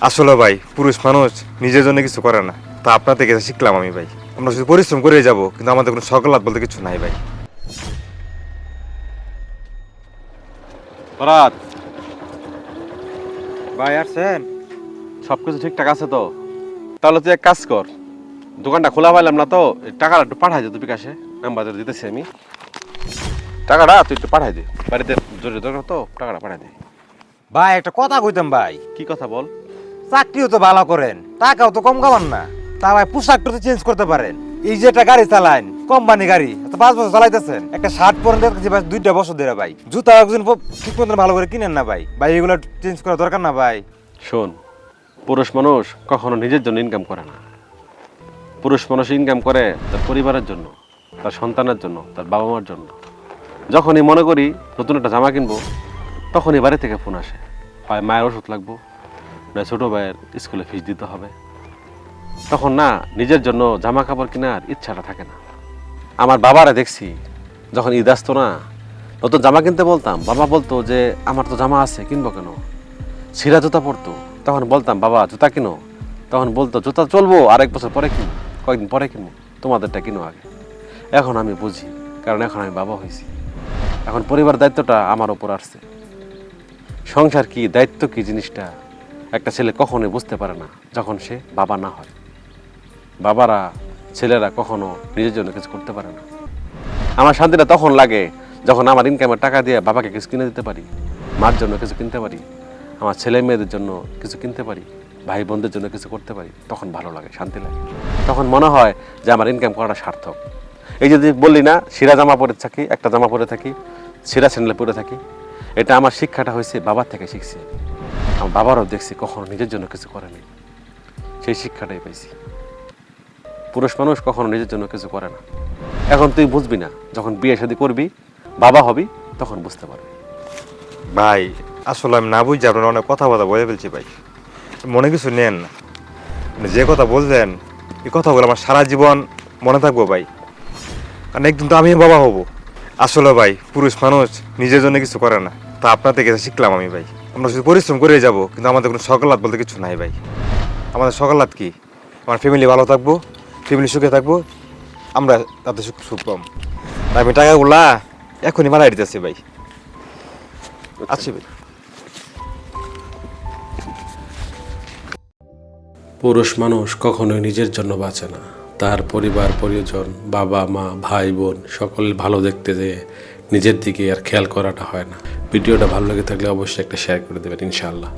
আসলে ভাই পুরুষ মানুষ নিজের জন্য কিছু করে না। তা আপনার থেকে শিখলাম আমি ভাই। আমরা শুধু পরিশ্রম করে যাব কিন্তু আমাদের কোনো সকালাত বলতে কিছু নাই ভাই। বরাত ভাই আসছেন? সব কিছু ঠিকঠাক আছে তো? তাহলে তুই এক কাজ কর। দোকানটা খোলা পাইলাম না তো টাকাটা একটু পাঠাই দে তুই বিকাশে। নাম্বার দিতেছি আমি। টাকাটা তুই একটু পাঠাই দে। বাড়িতে জরুরি দরকার তো টাকাটা পাঠাই দে। ভাই একটা কথা কইতাম ভাই। কি কথা বল? চাকরিও তো ভালো করেন, টাকাও তো কম কামান না। তা পোশাকটা তো চেঞ্জ করতে পারেন। এই যে একটা গাড়ি চালান কোম্পানি গাড়ি পাঁচ বছর চালাইতেছেন, একটা শার্ট পরেন ভাই দুইটা বছর ধরে ভাই। জুতা একজন ঠিক ভালো করে কিনেন না ভাই। ভাই, এগুলো চেঞ্জ করা দরকার না ভাই। শোন, পুরুষ মানুষ কখনো নিজের জন্য ইনকাম করে না। পুরুষ মানুষ ইনকাম করে তার পরিবারের জন্য, তার সন্তানের জন্য, তার বাবা মার জন্য। যখনই মনে করি নতুন একটা জামা কিনবো, তখনই বাড়ি থেকে ফোন আসে। হয় মায়ের ওষুধ লাগবো না ছোটো ভাইয়ের স্কুলে ফিস দিতে হবে। তখন না, নিজের জন্য জামা কাপড় কেনার ইচ্ছাটা থাকে না। আমার বাবারা দেখছি, যখন ঈদ আসতো না, নতুন জামা কিনতে বলতাম। বাবা বলতো যে, আমার তো জামা আছে, কিনবো কেন? ছিঁড়া জুতা পরতো। তখন বলতাম, বাবা, জুতা কিনো। তখন বলতো, জুতা চলবো, আর এক বছর পরে কিনো কয়েকদিন পরে কিনো তোমাদেরটা কিনো আগে। এখন আমি বুঝি, কারণ এখন আমি বাবা হয়েছি। এখন পরিবার দায়িত্বটা আমার ওপর আসছে। সংসার কি, দায়িত্ব কি, জিনিসটা একটা ছেলে কখনোই বুঝতে পারে না যখন সে বাবা না হয়। বাবারা, ছেলেরা কখনো নিজের জন্য কিছু করতে পারে না। আমার শান্তিটা তখন লাগে যখন আমার ইনকামের টাকা দিয়ে বাবাকে কিছু কিনে দিতে পারি, মার জন্য কিছু কিনতে পারি, আমার ছেলে মেয়েদের জন্য কিছু কিনতে পারি, ভাই বোনদের জন্য কিছু করতে পারি, তখন ভালো লাগে, শান্তি লাগে। তখন মনে হয় যে আমার ইনকাম করাটা সার্থক। এই যদি বললি না, শিরা জামা পরে থাকি, একটা জামা পরে থাকি, শিরা স্যান্ডেল পরে থাকি, এটা আমার শিক্ষাটা হয়েছে বাবার থেকে শিখছি। আমার বাবারও দেখছি কখনো নিজের জন্য কিছু করেনি। সেই শিক্ষাটাই পাইছি। পুরুষ মানুষ কখনো নিজের জন্য কিছু করে না। এখন তুই বুঝবি না, যখন বিয়ে শাদী করবি, বাবা হবি, তখন বুঝতে পারবি। ভাই, আসলে আমি না বুঝছি আপনার অনেক কথা কথা বলে ফেলছি ভাই। মনে কিছু নেন না। যে কথা বলছেন, এই কথাগুলো আমার সারা জীবন মনে থাকব ভাই। কারণ একদিন তো আমি বাবা হব। আসলে ভাই, পুরুষ মানুষ নিজের জন্য কিছু করে না। তা আপনার থেকে শিখলাম আমি ভাই। আমরা শুধু পরিশ্রম করে যাব, কিন্তু আমাদের কোনো সকালাত বলতে কিছু নাই ভাই। আমাদের সকালাত কি? আমার ফ্যামিলি ভালো থাকব ফ্যামিলি সুখে থাকব, আমরা তাতে সুখ সুখ পাম আমি টাকাগুলা এখনই মারা দিতেছি ভাই। আচ্ছা ভাই। পুরুষ মানুষ কখনোই নিজের জন্য বাঁচে না। তার পরিবার, পরিজন, বাবা, মা, ভাই, বোন সকলের ভালো দেখতে যেয়ে নিজের দিকে আর খেয়াল করাটা হয় না। ভিডিওটা ভালো লাগে থাকলে অবশ্যই একটা শেয়ার করে দেবেন ইনশাআল্লাহ।